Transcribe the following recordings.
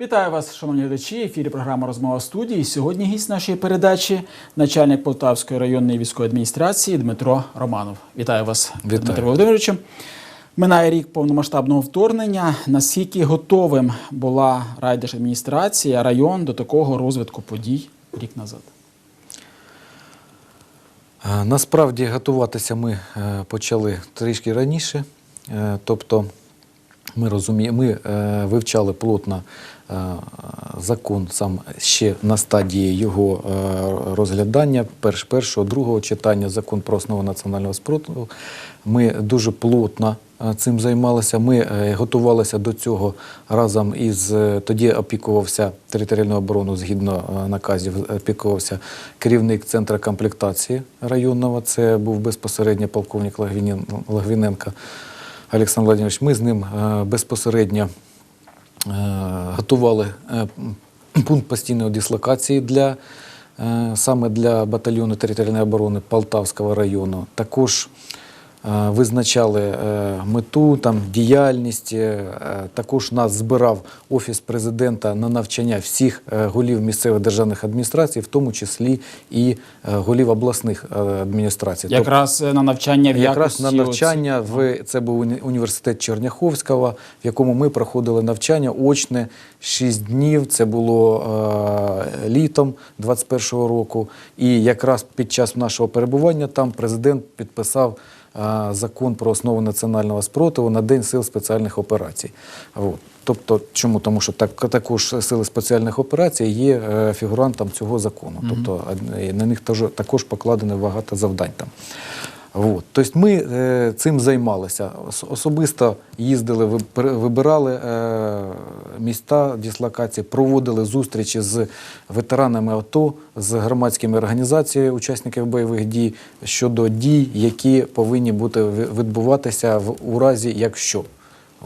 Вітаю вас, шановні глядачі. В ефірі програма Розмова студії. Сьогодні гість нашої передачі, начальник Полтавської районної військової адміністрації Дмитро Романов. Вітаю вас, Вітаю. Дмитро Володимировичу. Минає рік повномасштабного вторгнення. Наскільки готовим була райдержадміністрація, район до такого розвитку подій рік назад? Е, Насправді готуватися ми е, почали трішки раніше. Е, Тобто ми розуміємо, ми вивчали плотно закон сам ще на стадії його розглядання, перш, першого, другого читання, закон про основу національного спротиву. Ми дуже плотно цим займалися. Ми е, готувалися до цього разом із е, тоді опікувався територіальною обороною згідно е, наказів, опікувався керівник центру комплектації районного. Це був безпосередньо полковник Лагвіненко Олександр Владимирович. Ми з ним безпосередньо готували пункт постійної дислокації для саме для батальйону територіальної оборони Полтавського району. Також визначали е, мету, там, діяльність. е, Також нас збирав Офіс президента на навчання всіх е, голів місцевих державних адміністрацій, в тому числі і е, голів обласних е, адміністрацій. Тобто Якраз е, на навчання в Якраз на навчання в це був університет Черняховського, в якому ми проходили навчання очне 6 днів. Це було е, літом 21-го року. І якраз під час нашого перебування там президент підписав е, закон про основу національного спротиву на День сил спеціальних операцій. От. Тобто, чому? Тому що так, також сили спеціальних операцій є е, фігурантом цього закону. Тобто на них також покладено багато завдань там. От. Тобто ми е, цим займалися. Особисто їздили, ви- вибирали е, міста дислокації, проводили зустрічі з ветеранами АТО, з громадськими організаціями учасників бойових дій щодо дій, які повинні бути відбуватися в у разі, якщо.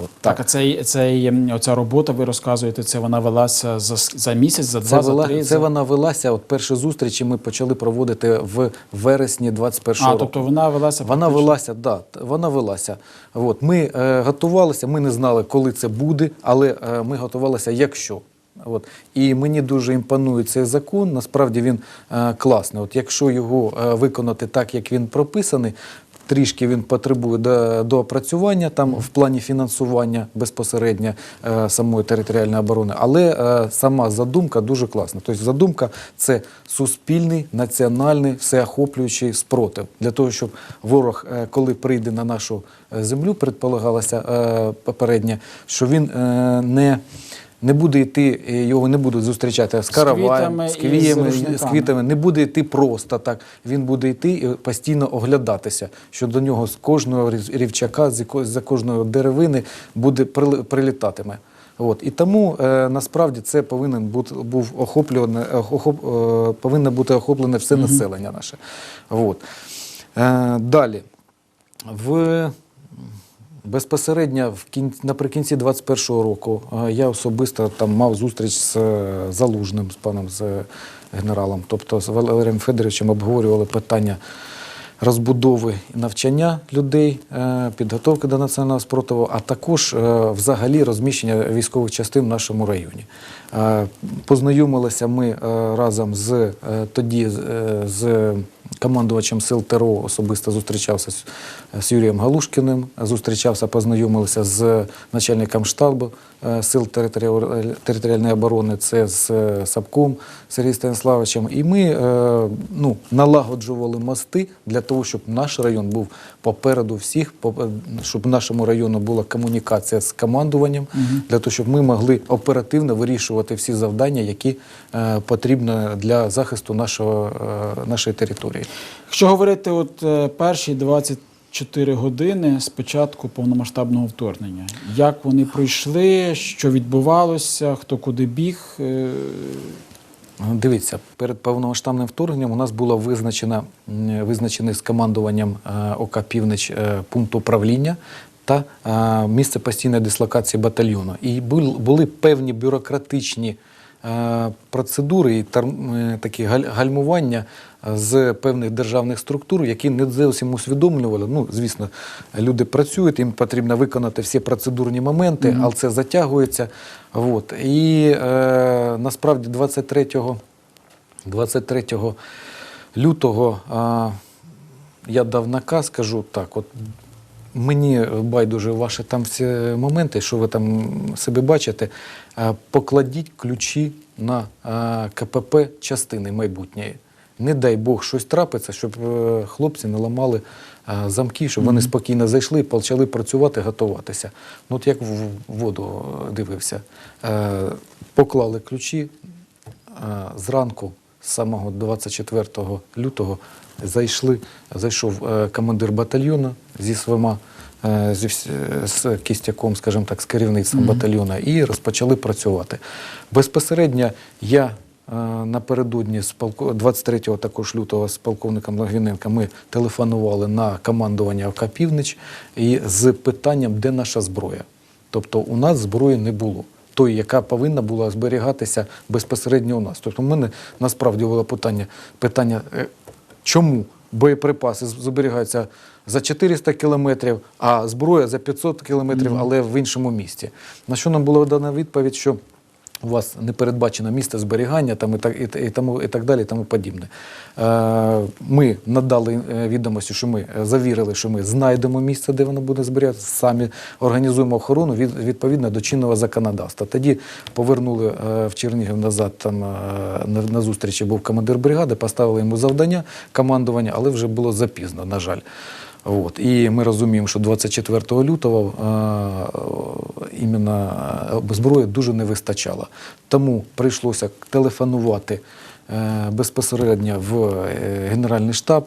От, Так, а цей, цей, ем, оця робота, ви розказуєте, це вона велася за, за місяць, за Це, два, за вела, три? це за... вона велася. От перші зустрічі ми почали проводити в вересні 21 А, року. тобто вона велася Вона практично- велася, да, вона велася. От, ми е, готувалися, ми не знали, коли це буде, але е, ми готувалися, якщо. От. І мені дуже імпонує цей закон. Насправді він е, класний. От якщо його е, виконати так, як він прописаний, трішки він потребує до, до опрацювання там в плані фінансування безпосередньо е, самої територіальної оборони, але е, сама задумка дуже класна. Тобто задумка це суспільний, національний, всеохоплюючий спротив для того, щоб ворог, е, коли прийде на нашу землю, предполагалося е, попередньо, що він не не буде йти, е, його не будуть зустрічати з караваєм, з з квіями, з, рушниками. квітами. Не буде йти просто так. Він буде йти і постійно оглядатися, що до нього з кожного рів- рівчака, з за кожної деревини буде прилітатиме. От. І тому е, насправді це повинен бути був охоплюване, охоп, е, повинно бути охоплене все населення наше. От. Е, далі. В Безпосередньо в кін... наприкінці 21-го року е, я особисто там мав зустріч з е, Залужним, з паном з е, генералом, тобто з Валерієм Федоровичем обговорювали питання розбудови навчання людей, підготовки до національного спротиву, а також взагалі розміщення військових частин в нашому районі. Познайомилися ми разом з тоді з командувачем сил ТРО, особисто зустрічався з Юрієм Галушкіним, зустрічався, познайомився з начальником штабу е, сил територіальної оборони, це з е, Сапком Сергієм Станіславовичем. І ми е, ну, налагоджували мости для того, щоб наш район був попереду всіх, щоб нашому району була комунікація з командуванням, угу. для того, щоб ми могли оперативно вирішувати всі завдання, які потрібні для захисту нашого, нашої території. Якщо говорити, от перші 20 Чотири години з початку повномасштабного вторгнення. Як вони пройшли, що відбувалося, хто куди біг? Е, Дивіться, перед повномасштабним вторгненням у нас було визначено визначений з командуванням е, ОК Північ е, пункт управління. Та місце постійної дислокації батальйону. І були певні бюрократичні процедури і такі гальмування з певних державних структур, які не зовсім усвідомлювали. Ну, звісно, люди працюють, їм потрібно виконати всі процедурні моменти, але це затягується. От. І е, насправді 23 23 лютого а, я дав наказ, кажу так, от мені байдуже ваші там всі моменти, що ви там себе бачите, а, покладіть ключі на а, КПП частини майбутньої. Не дай Бог щось трапиться, щоб е, хлопці не ламали замки, щоб вони спокійно зайшли почали працювати, готуватися. Ну, от як в воду дивився. Е, Поклали ключі, зранку, з самого 24 лютого, зайшли, зайшов е, командир батальйону зі своїма, е, зі, е, з кістяком, скажімо так, з керівництвом батальйону, і розпочали працювати. Безпосередньо я е, напередодні з полко- 23 також лютого з полковником Логвіненко ми телефонували на командування ОК «Північ» і з питанням, де наша зброя. Тобто у нас зброї не було. Той, яка повинна була зберігатися безпосередньо у нас. Тобто, в мене насправді було питання, питання е, чому боєприпаси зберігаються за 400 кілометрів, а зброя за 500 кілометрів, але в іншому місті. На що нам була дана відповідь, що у вас не передбачено місце зберігання там, і, так, і, і, тому, і так далі, і тому подібне. Е, ми надали е, відомості, що ми е, завірили, що ми знайдемо місце, де воно буде зберігатися, самі організуємо охорону від, відповідно до чинного законодавства. Тоді повернули е, в Чернігів назад, там е, на, на зустрічі був командир бригади, поставили йому завдання командування, але вже було запізно, на жаль. От. І ми розуміємо, що 24 лютого е, іменно е, зброї дуже не вистачало. Тому прийшлося телефонувати е, безпосередньо в е, Генеральний штаб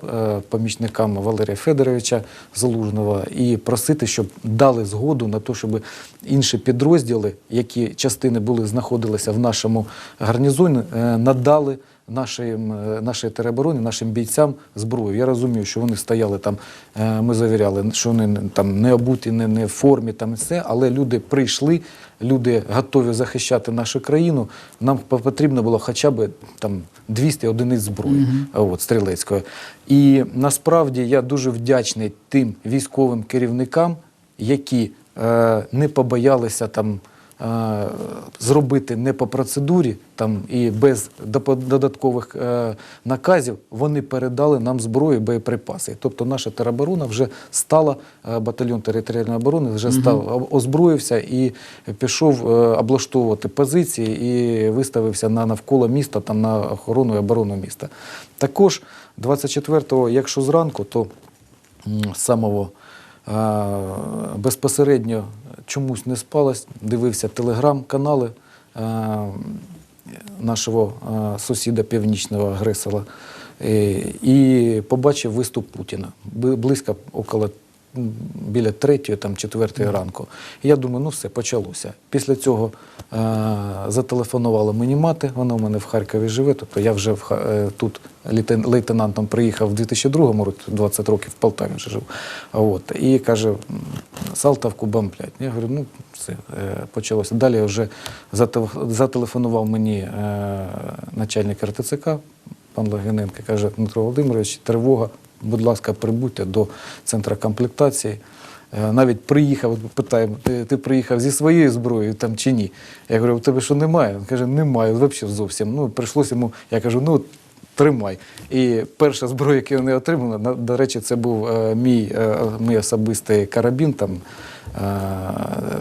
помічникам Валерія Федоровича Залужного і просити, щоб дали згоду на те, щоб інші підрозділи, які частини були знаходилися в нашому гарнізоні, е, надали нашим, е, нашій теробороні, нашим бійцям зброю. Я розумію, що вони стояли там, е, ми завіряли, що вони там не обуті, не, не в формі, там все, але люди прийшли, люди готові захищати нашу країну. Нам потрібно було хоча б там 200 одиниць зброї от, стрілецької. І насправді я дуже вдячний тим військовим керівникам, які е, не побоялися там зробити не по процедурі там, і без додаткових е, наказів, вони передали нам зброю боєприпаси. Тобто наша тероборона вже стала, е, батальйон територіальної оборони вже став, озброївся і пішов е, облаштовувати позиції і виставився на навколо міста, там, на охорону і оборону міста. Також 24-го, якщо зранку, то з самого безпосередньо чомусь не спалось, дивився телеграм-канали нашого сусіда північного агресора е, і побачив виступ Путіна. Близько около біля третьої, там четвертої ранку. І я думаю, ну все, почалося. Після цього е, зателефонувала мені мати, вона у мене в Харкові живе, тобто я вже в, е, тут лейтен- лейтенантом приїхав в 2002 році, 20 років в Полтаві вже жив. От, і каже, Салтавку бомблять. Я говорю, ну все, е, почалося. Далі вже зателеф- зателефонував мені е, начальник РТЦК, пан Логвиненко, каже, Дмитро Володимирович, тривога, будь ласка, прибудьте до центру комплектації. Е, Навіть приїхав, питаємо, ти, ти приїхав зі своєю зброєю там чи ні? Я говорю, у тебе що немає? Він каже, немає, взагалі зовсім. Ну, прийшлося йому, я кажу, ну тримай. І перша зброя, яку я отримали, на- до речі, це був е, мій, е, мій особистий карабін, там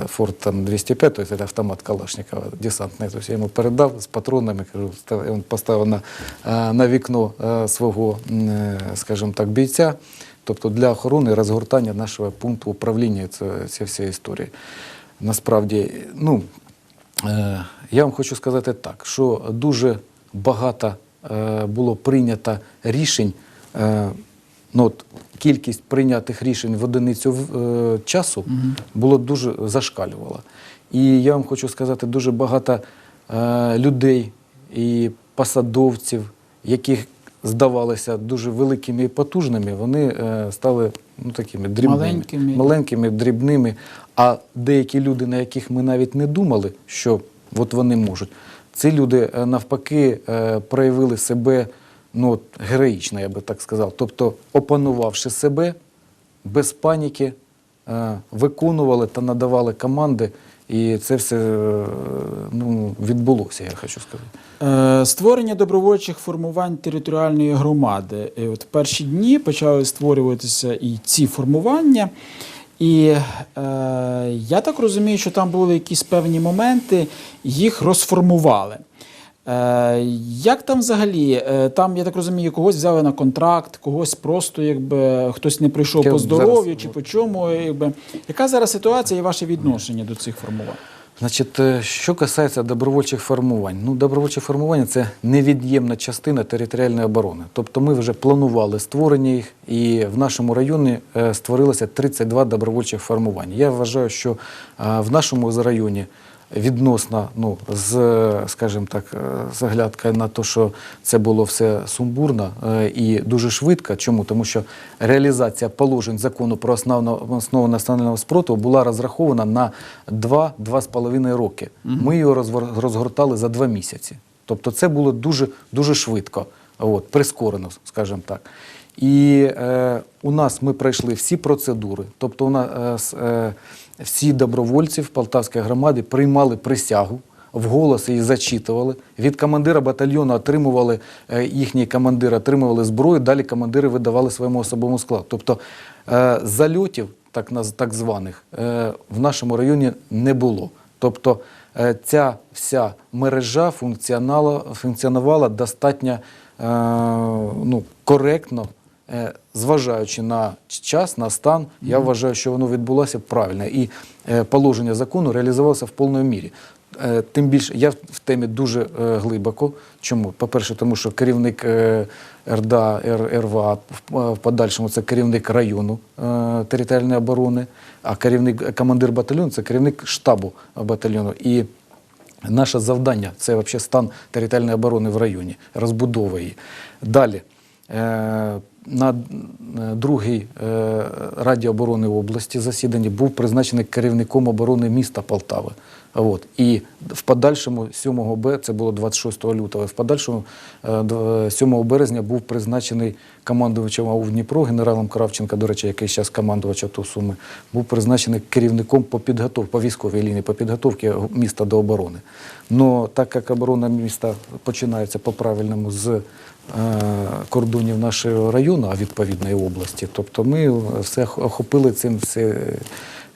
Форт там, 205, тобто це автомат Калашникова, десантний. Тобто я йому передав з патронами, кажу, він поставив на, на вікно свого, е, скажімо так, бійця. Тобто для охорони розгортання нашого пункту управління цієї ці всієї історії. Насправді, ну, Е, Я вам хочу сказати так, що дуже багато е, було прийнято рішень. Ну, от, кількість прийнятих рішень в одиницю в- е, часу було дуже зашкалювала. І я вам хочу сказати, дуже багато е, людей і посадовців, яких здавалися дуже великими і потужними, вони е, стали ну такими дрібними, Маленькими. маленькими, дрібними. А деякі люди, на яких ми навіть не думали, що от вони можуть, ці люди е, навпаки е, проявили себе ну, от, героїчно, я би так сказав. Тобто, опанувавши себе без паніки, е, виконували та надавали команди. І це все е, ну, відбулося, я хочу сказати. Е, Створення добровольчих формувань територіальної громади. І от в перші дні почали створюватися і ці формування. І е, я так розумію, що там були якісь певні моменти, їх розформували. Як там взагалі? Е, там, я так розумію, когось взяли на контракт, когось просто якби хтось не прийшов Я по здоров'ю чи по чому. Якби. Яка зараз ситуація і ваше відношення до цих формувань? Значить, е, що касається добровольчих формувань, ну добровольчі формування це невід'ємна частина територіальної оборони. Тобто ми вже планували створення їх, і в нашому районі е, створилося 32 добровольчих формування. Я вважаю, що в нашому районі відносно, ну, з, скажімо так, е, з оглядкою на те, що це було все сумбурно е, і дуже швидко. Чому? Тому що реалізація положень закону про основну, основу національного спротиву була розрахована на 2-2,5 роки. Ми його розгортали за два місяці. Тобто це було дуже, дуже швидко, от, прискорено, скажімо так. І е, у нас ми пройшли всі процедури. Тобто у нас е, е, всі добровольці в Полтавській громаді приймали присягу, вголос її зачитували. Від командира батальйону отримували е, їхні командири, отримували зброю, далі командири видавали своєму особовому складу. Тобто е, зальотів, так, так званих, е, в нашому районі не було. Тобто ця вся мережа функціонувала достатньо ну, коректно, зважаючи на час, на стан, я вважаю, що воно відбулося правильно. І е, положення закону реалізувалося в повній мірі. Е, Тим більше я в темі дуже е, глибоко. Чому? По-перше, тому що керівник е, РДА, РВА в, подальшому це керівник району е, територіальної оборони, а керівник командир батальйону це керівник штабу батальйону. І Наше завдання це взагалі стан територіальної оборони в районі, розбудова її. Далі. Е, На е, другій е, Раді оборони області засіданні був призначений керівником оборони міста Полтави. От. І в подальшому 7 б, це було 26 лютого, в подальшому е, 7 березня був призначений командувачем АУ Дніпро, генералом Кравченка, до речі, який зараз командувач АТО Суми, був призначений керівником по підготовці, по військовій лінії, по підготовці міста до оборони. Но так як оборона міста починається по правильному з е, кордонів нашого району, а відповідної області, тобто ми все охопили цим все,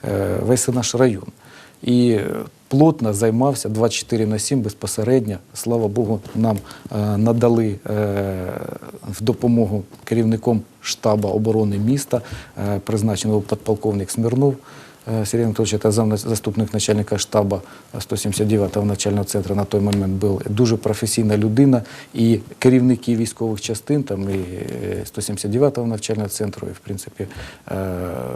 е, весь наш район. І плотно займався 24 на 7 безпосередньо. Слава Богу, нам е, надали е, в допомогу керівником штабу оборони міста, е, призначеного подполковник Смірнов. Е, Сергій Анатолійович, це зам- заступник начальника штабу 179-го начального центру на той момент був дуже професійна людина і керівники військових частин, там і е, 179-го навчального центру, і в принципі е,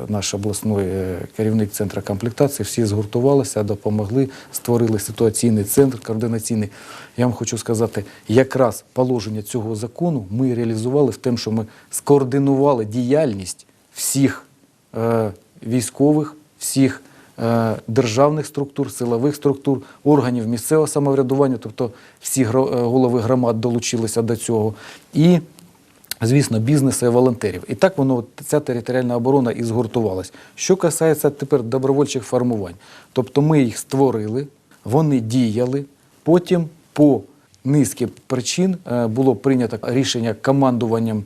наш обласний е, керівник центру комплектації, всі згуртувалися, допомогли, створили ситуаційний центр координаційний. Я вам хочу сказати, якраз положення цього закону ми реалізували в тому, що ми скоординували діяльність всіх е, військових, всіх е, державних структур, силових структур, органів місцевого самоврядування, тобто всі е, голови громад долучилися до цього. І Звісно, бізнесу і волонтерів. І так воно, ця територіальна оборона і згуртувалась. Що касається тепер добровольчих формувань, тобто ми їх створили, вони діяли, потім по низки причин е, було прийнято рішення командуванням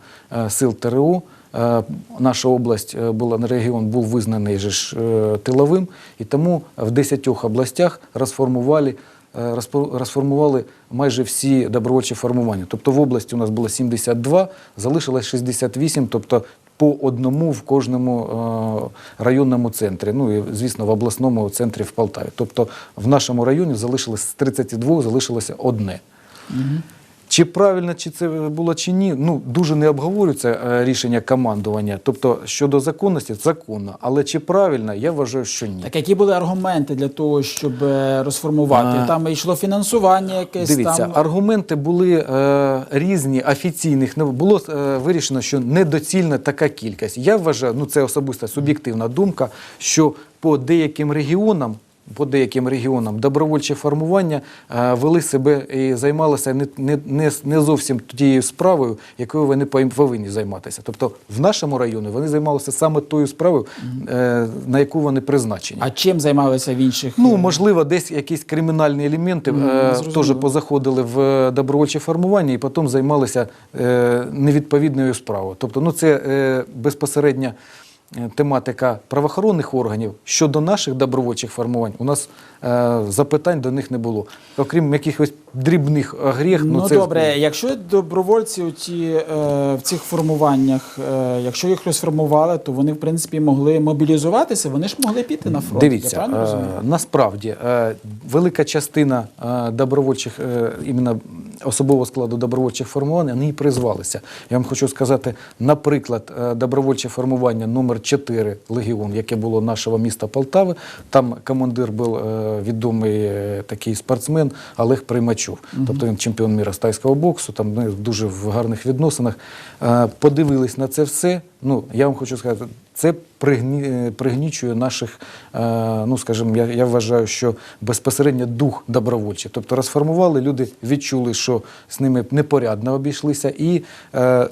сил ТРО. Е, Наша область е, була регіон був визнаний ж е, тиловим, і тому в 10 областях розформували розформували майже всі добровольчі формування. Тобто в області у нас було 72, залишилось 68, тобто по одному в кожному районному центрі, ну і, звісно, в обласному центрі в Полтаві. Тобто в нашому районі залишилось з 32, залишилося одне. Чи правильно чи це було чи ні, ну дуже не обговорюється е, рішення командування. Тобто щодо законності, законно. Але чи правильно, я вважаю, що ні. Так які були аргументи для того, щоб е, розформувати? А, Там йшло фінансування якесь Дивіться, там. аргументи були е, різні, офіційних. Не було е, вирішено, що недоцільна така кількість. Я вважаю, ну це особиста суб'єктивна думка, що по деяким регіонам. По деяким регіонам добровольче формування е, вели себе і займалися не, не, не, зовсім тією справою, якою вони повинні займатися. Тобто в нашому районі вони займалися саме тою справою, е, на яку вони призначені. А чим займалися в інших? Ну, можливо, десь якісь кримінальні елементи е, теж позаходили в добровольче формування і потім займалися невідповідною справою. Тобто, ну це безпосередня е, тематика правоохоронних органів щодо наших добровольчих формувань. У нас е, запитань до них не було. Окрім якихось дрібних гріх, ну, Ну, це добре, якщо добровольці у ті, е, в цих формуваннях, е, якщо їх розформували, то вони в принципі могли мобілізуватися, вони ж могли піти на фронт. Дивіться, я правильно е, розумію? насправді е, велика частина е, добровольчих, е, іменно особового складу добровольчих формувань, вони і призвалися. Я вам хочу сказати, наприклад, е, добровольче формування номер 4 Легіон, яке було нашого міста Полтави. Там командир був е, відомий е, такий спортсмен Олег Примачов. Тобто він чемпіон міра з тайського боксу, там ну, дуже в гарних відносинах. Е, Подивились на це все. Ну, я вам хочу сказати, це пригні, е, пригнічує наших, е, ну скажімо, я, я вважаю, що безпосередньо дух добровольчий. Тобто розформували, люди відчули, що з ними непорядно обійшлися. І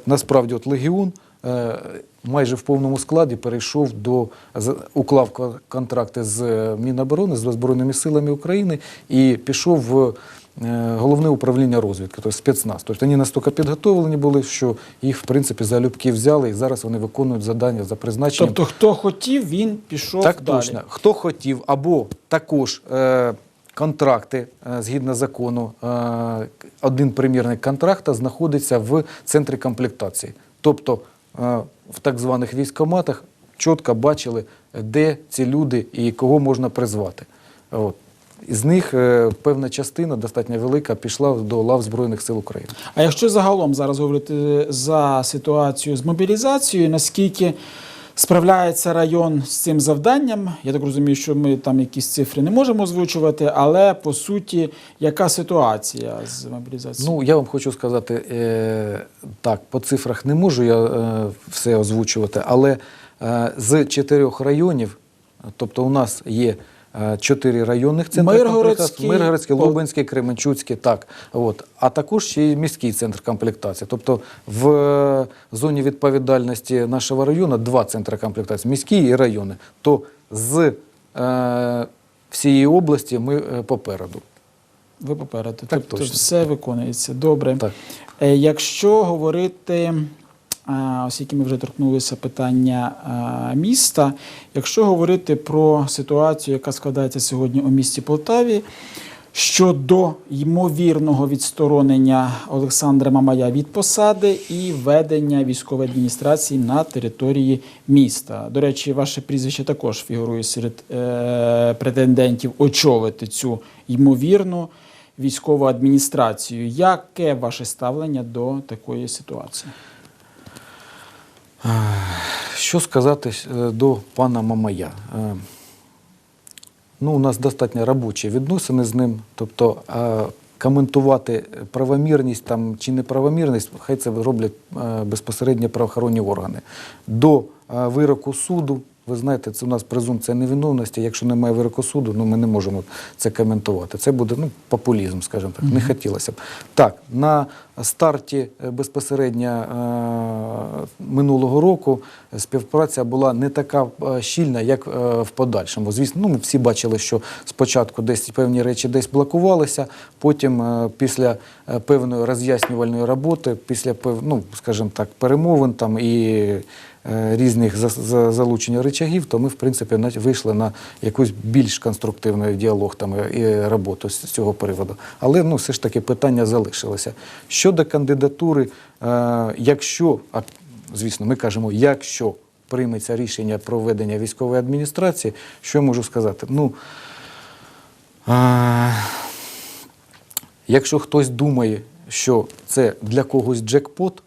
насправді от легіон. Е, Майже в повному складі перейшов до уклав контракти з е, Міноборони з Збройними силами України і пішов в е, головне управління розвідки, тобто спецназ. Тобто вони настільки підготовлені були, що їх в принципі залюбки взяли, і зараз вони виконують завдання за призначенням. Тобто, хто хотів, він пішов Так далі. точно. Хто хотів, або також е, контракти згідно закону, один примірник контракта знаходиться в центрі комплектації. Тобто в так званих військоматах чітко бачили, де ці люди і кого можна призвати. От. З них е, певна частина, достатньо велика, пішла до лав Збройних сил України. А якщо загалом зараз говорити за ситуацію з мобілізацією, наскільки справляється район з цим завданням? Я так розумію, що ми там якісь цифри не можемо озвучувати, але по суті, яка ситуація з мобілізацією? Ну, я вам хочу сказати, е, так, по цифрах не можу я е, все озвучувати, але е, з чотирьох районів, тобто у нас є чотири районних центри Миргородський, комплектації, Миргородський, Лубенський, Кременчуцький, так, от, а також ще й міський центр комплектації. Тобто в е, зоні відповідальності нашого району два центри комплектації, міський і райони. То з е, всієї області ми е, попереду. Ви попереду. Так тобто точно. все виконується. Добре. Так. Е, Якщо говорити, оскільки ми вже торкнулися питання міста, якщо говорити про ситуацію, яка складається сьогодні у місті Полтаві, щодо ймовірного відсторонення Олександра Мамая від посади і ведення військової адміністрації на території міста. До речі, ваше прізвище також фігурує серед е, претендентів очолити цю ймовірну військову адміністрацію. Яке ваше ставлення до такої ситуації? Що сказати е, до пана Мамая? Е, Ну, у нас достатньо робочі відносини з ним. Тобто е, коментувати правомірність там, чи неправомірність, хай це роблять безпосередньо правоохоронні органи. До вироку суду, ви знаєте, це у нас презумпція невиновності. Якщо немає вироку суду, ну ми не можемо це коментувати. Це буде ну, популізм, скажімо так. Не хотілося б. Так, на старті е, безпосередньо е, минулого року співпраця була не така е, щільна, як е, в подальшому. Звісно, ну, ми всі бачили, що спочатку десь певні речі десь блокувалися, потім е, після е, певної роз'яснювальної роботи, після пев- ну, скажімо так, перемовин там і е, різних за- за- залучення речагів, то ми, в принципі, вийшли на якийсь більш конструктивний діалог там і роботу з цього приводу. Але ну, все ж таки питання залишилося. Щодо кандидатури, е, якщо, а, звісно, ми кажемо, якщо прийметься рішення про введення військової адміністрації, що я можу сказати? Ну, е, Якщо хтось думає, що це для когось джекпот.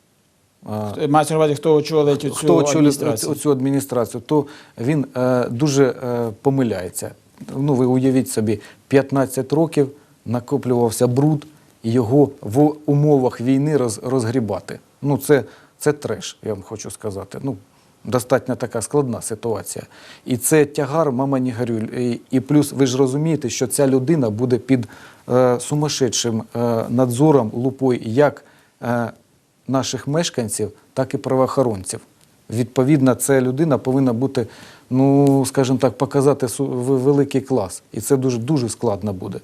Мається на увазі, хто очолить цю хто адміністрацію. цю адміністрацію, то він е, дуже е, помиляється. Ну, ви уявіть собі, 15 років накоплювався бруд, і його в умовах війни роз, розгрібати. Ну, це, це треш, я вам хочу сказати. Ну, достатньо така складна ситуація. І це тягар, мама не горюй. І, і плюс ви ж розумієте, що ця людина буде під е, сумасшедшим е, надзором, лупою, як е, наших мешканців, так і правоохоронців. Відповідно, ця людина повинна бути, ну скажімо так, показати великий клас. І це дуже дуже складно буде.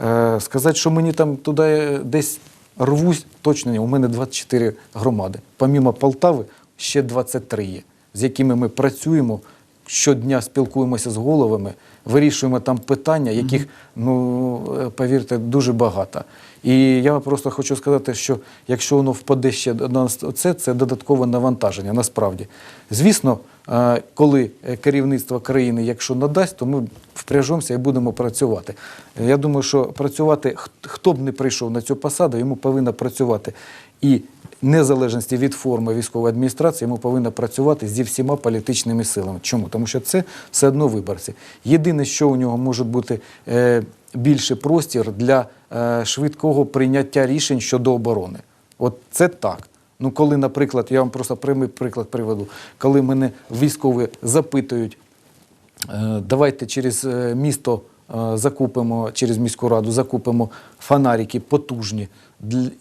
Е, сказати, що мені там туди е, десь рвусь, точно ні. У мене 24 громади. Помімо Полтави, ще 23 є, з якими ми працюємо. Щодня спілкуємося з головами, вирішуємо там питання, яких, ну е, повірте, дуже багато. І я просто хочу сказати, що якщо воно впаде ще на це, це додаткове навантаження. Насправді, звісно, е, коли е, керівництво країни, якщо надасть, то ми впряжемося і будемо працювати. Я думаю, що працювати хто б не прийшов на цю посаду, йому повинна працювати і незалежності від форми військової адміністрації, йому повинна працювати зі всіма політичними силами. Чому? Тому що це все одно виборці. Єдине, що у нього може бути е, більше простір для е, швидкого прийняття рішень щодо оборони. От це так. Ну, коли, наприклад, я вам просто прямий приклад приведу, коли мене військові запитують, Е, Давайте через е, місто закупимо, через міську раду закупимо фонарики потужні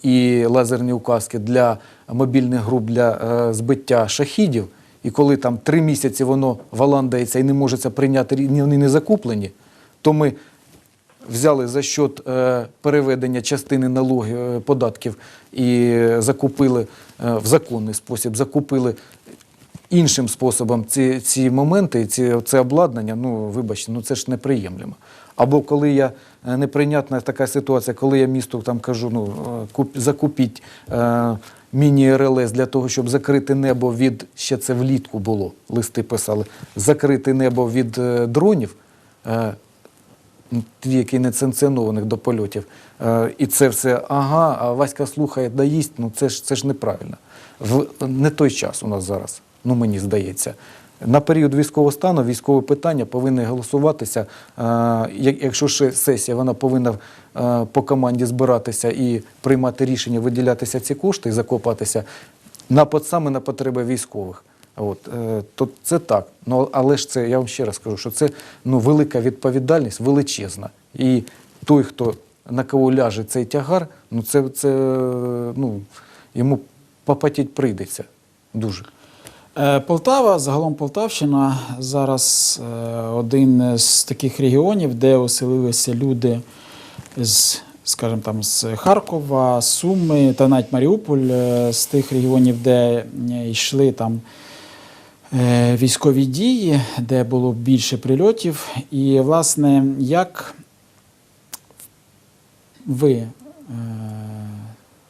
і лазерні указки для мобільних груп для збиття шахідів. І коли там три місяці воно валандається і не може це прийняти, вони не закуплені, то ми взяли за счет е, переведення частини налогів е, податків і закупили е, в законний спосіб, закупили іншим способом ці, ці моменти, ці, це обладнання, ну вибачте, ну це ж неприємлемо. Або коли я неприйнятна така ситуація, коли я місту там кажу, ну куп, закупіть е, міні-РЛС для того, щоб закрити небо від ще це влітку було, листи писали, закрити небо від е, дронів. Е, ті, які не санкціонованих до польотів. Е, і це все, ага, а Васька слухає, да їсть, ну це ж, це ж неправильно. В, не той час у нас зараз, ну мені здається. На період військового стану військове питання повинні голосуватися. Е, якщо ще сесія, вона повинна е, по команді збиратися і приймати рішення, виділятися ці кошти і закопатися на саме на потреби військових. От, е, то це так. Ну, але ж це, я вам ще раз кажу, що це ну, велика відповідальність, величезна. І той, хто на кого ляже цей тягар, ну це, це ну, йому попотіть прийдеться дуже. Е, Полтава, загалом Полтавщина, зараз е, один з таких регіонів, де оселилися люди з, скажімо там, з Харкова, Суми та навіть Маріуполь, з тих регіонів, де йшли там військові дії, де було більше прильотів. І, власне, як ви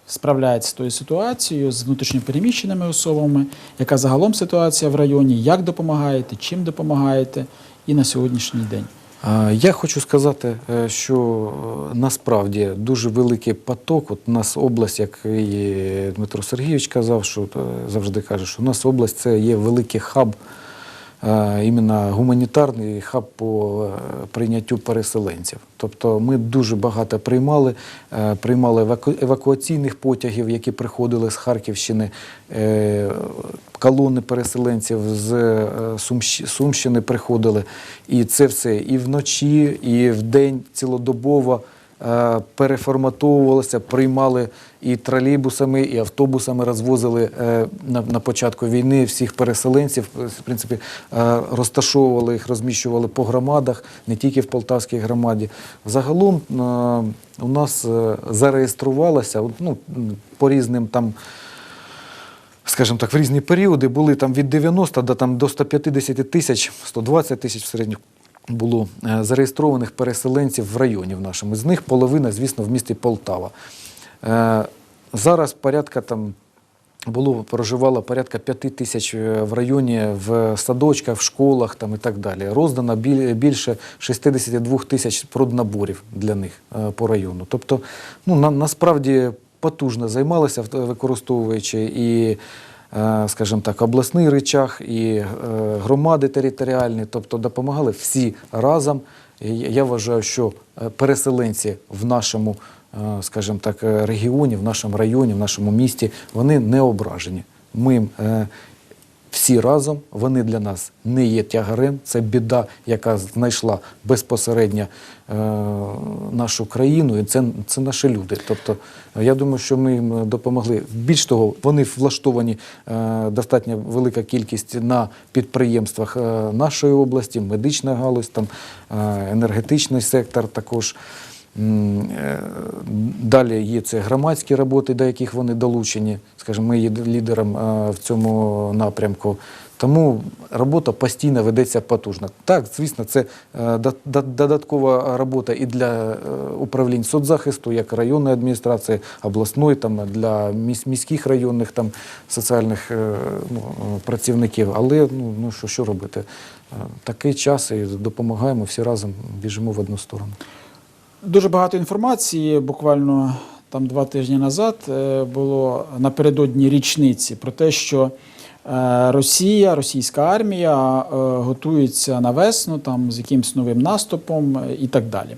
справляється з тою ситуацією з внутрішньопереміщеними особами, яка загалом ситуація в районі, як допомагаєте, чим допомагаєте і на сьогоднішній день? Я хочу сказати, е, що е, насправді дуже великий поток. От у нас область, як і Дмитро Сергійович казав, що е, завжди каже, що у нас область це є великий хаб, іменно гуманітарний хаб по е, прийняттю переселенців. Тобто ми дуже багато приймали, е, приймали еваку- евакуаційних потягів, які приходили з Харківщини, е, колони переселенців з Сумщини приходили. І це все і вночі, і вдень цілодобово е, переформатовувалося, приймали і тролейбусами, і автобусами розвозили е, на, початку війни всіх переселенців. В принципі, е, розташовували їх, розміщували по громадах, не тільки в Полтавській громаді. Загалом е, у нас е, зареєструвалося ну, по різним там скажімо так, в різні періоди були там від 90 до, там, до 150 тисяч, 120 тисяч в середньому було е, зареєстрованих переселенців в районі в нашому. З них половина, звісно, в місті Полтава. Е, зараз порядка там. Було проживало порядка 5 тисяч е, в районі в садочках, в школах там і так далі. Роздано більше 62 тисяч проднаборів для них по району. Тобто, ну на, насправді потужно займалися, використовуючи і, скажімо так, обласний речах, і е, громади територіальні, тобто допомагали всі разом. Я вважаю, що е, переселенці в нашому, скажем так, е, регіоні, в нашому районі, в нашому місті, вони не ображені. Ми їм, е, всі разом, вони для нас не є тягарем. Це біда, яка знайшла безпосередньо е, нашу країну, і це, це наші люди. Тобто, е, я думаю, що ми їм допомогли. Більш того, вони влаштовані е, достатньо велика кількість на підприємствах нашої області, медична галузь, там енергетичний сектор також. Е, Далі є це громадські роботи, до яких вони долучені. Скажімо, ми є лідером е, в цьому напрямку. Тому робота постійно ведеться потужно. Так, звісно, це е, до- до- додаткова робота і для управлінь соцзахисту, як районної адміністрації, обласної, там, для міських районних там, соціальних ну, працівників. Але ну, ну, що, що робити? Такий час і допомагаємо всі разом, біжимо в одну сторону. Дуже багато інформації. Буквально там два тижні назад е, було напередодні річниці про те, що е, Росія, російська армія е, готується на весну там з якимсь новим наступом і так далі.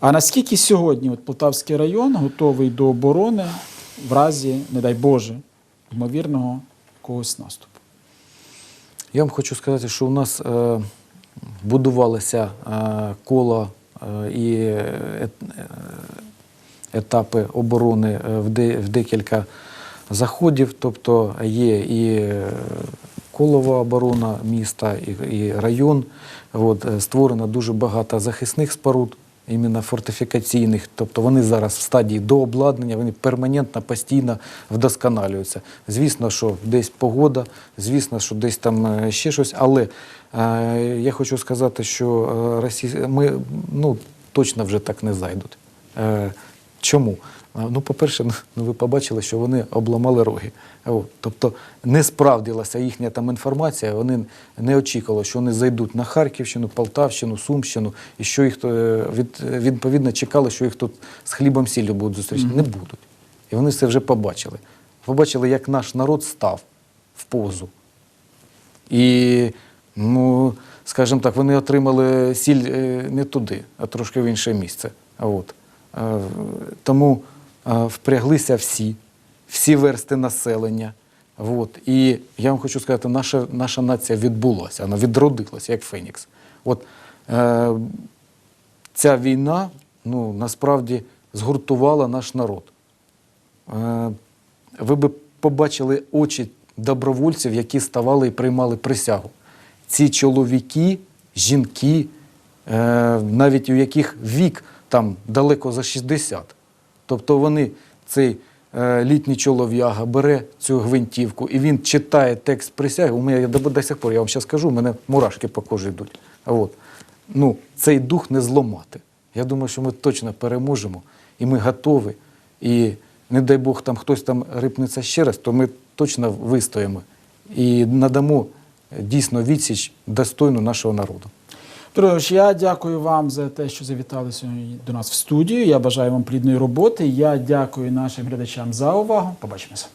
А наскільки сьогодні от Полтавський район готовий до оборони в разі, не дай Боже, ймовірного якогось наступу? Я вам хочу сказати, що у нас е, будувалися е, кола е, і е, е, етапи оборони е, в, декілька заходів. Тобто є і е, колова оборона міста, і, район. От, е, створено дуже багато захисних споруд. Іменно фортифікаційних, тобто вони зараз в стадії дообладнання, вони перманентно, постійно вдосконалюються. Звісно, що десь погода, звісно, що десь там е, ще щось, але е, я хочу сказати, що е, ми ну, точно вже так не зайдуть. Е, чому? Ну, по-перше, ну, ви побачили, що вони обламали роги. От. Тобто не справдилася їхня там інформація, вони не очікували, що вони зайдуть на Харківщину, Полтавщину, Сумщину, і що їх е, від, відповідно чекали, що їх тут з хлібом сіллю будуть зустрічати. Не будуть. І вони це вже побачили. Побачили, як наш народ став в позу. І, ну, скажімо так, вони отримали сіль е, не туди, а трошки в інше місце. От. Е, Тому е, впряглися всі, всі версти населення. От. І я вам хочу сказати, наша, наша нація відбулася, вона відродилася, як Фенікс. От, е, ця війна ну, насправді згуртувала наш народ. Е, ви би побачили очі добровольців, які ставали і приймали присягу. Ці чоловіки, жінки, е, навіть у яких вік там далеко за 60. Тобто вони, цей е, літній чолов'яга бере цю гвинтівку і він читає текст присяги. У мене до, сих пор, я вам зараз скажу, у мене мурашки по кожі йдуть. От. Ну, цей дух не зламати. Я думаю, що ми точно переможемо, і ми готові. І не дай Бог, там хтось там рипнеться ще раз, то ми точно вистоїмо і надамо дійсно відсіч достойну нашого народу. Петрович, я дякую вам за те, що завітали сьогодні до нас в студію. Я бажаю вам плідної роботи. Я дякую нашим глядачам за увагу. Побачимося.